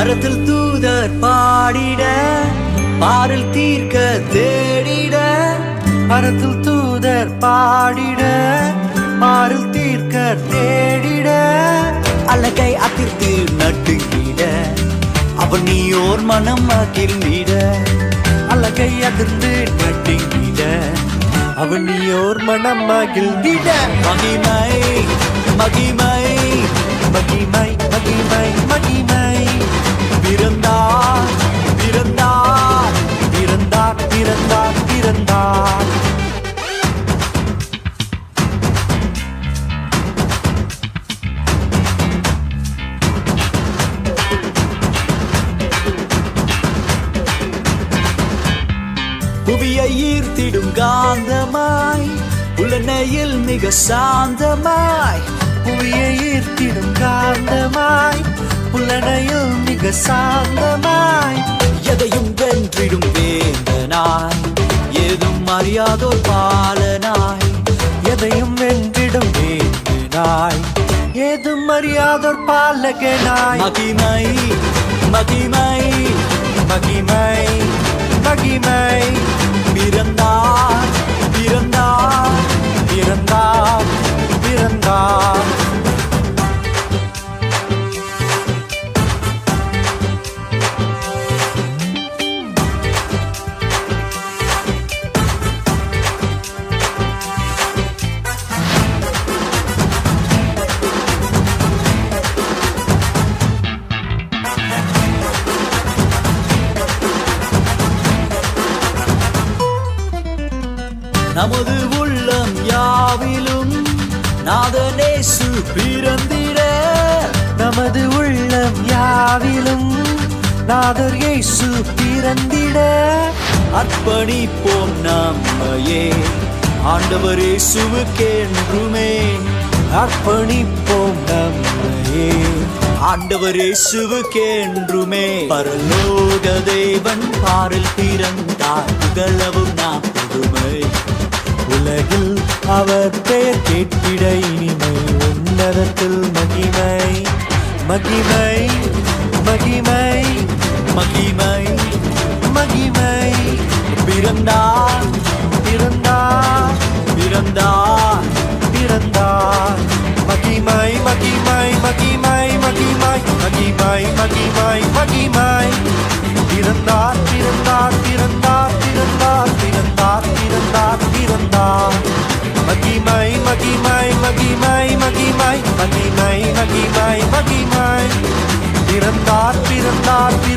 பரத்தில் தூதர் பாடிட பாரில் தீர்க்க தேடிட பரத்தில் தூதர் பாடிட பாரில் தீர்க்க தேடிட அழகை அதிர்த்து நட்டுங்கிட அவன் நீ ஓர் மனம் அகிழ்ந்திட அழகை அதிர்ந்து நட்டுங்கிட அவன் நீ ஓர் மனம் அகிழ்ந்திட மகிமை மகிமை மகிமை மகிமை மகிமை. பிறந்தார் பிறந்தார் பிறந்தார் பிறந்தார் பிறந்தார். புவியை ஈர்த்திடும் காந்தமாய் உலனையில் மிக சாந்தமாய் புவியை ஈர்த்திடும் காந்தமாய் புலனையில் மிக சாந்தமாய் எதையும் வென்றிடும் வேந்தனாய் ஏதும் அறியாதோர் பாலனாய் எதையும் வென்றிடும் வேந்தனாய் ஏதும் அறியாதோர் பாலகனாய். மகிமை மகிமை மகிமை மகிமை நமது உள்ளம் யாவிலும் நாதனேசு பிறந்திட நமது உள்ளம் யாவிலும் நாதர் இயேசு பிறந்திட. அர்ப்பணிப்போம் நம்மையே ஆண்டவர் இயேசுவுக்கென்றுமே. அர்ப்பணிப்போம் நம்மையே ஆண்டவர் இயேசுவுக்கென்றுமே. பரலோக தேவன் பாரில் பிறந்தார் புகழவர் அவர் பெயர் கேட்டிட இனிமை உன்னதத்தில் மகிமை. மகிமை மகிமை மகிமை மகிமை. பிறந்தார் பிறந்தார் பிறந்தார் பிறந்தார். மகிமை மகிமை மகிமை மகிமை மகிமை மகிமை மகிமை. பிறந்தார் பிறந்தார் பிறந்தார் பிறந்தார். மகிமை மகிமை மகிமை மகிமை மகிமை மகிமை மகிமை பிறந்தார் பிறந்தார் பிறந்தார்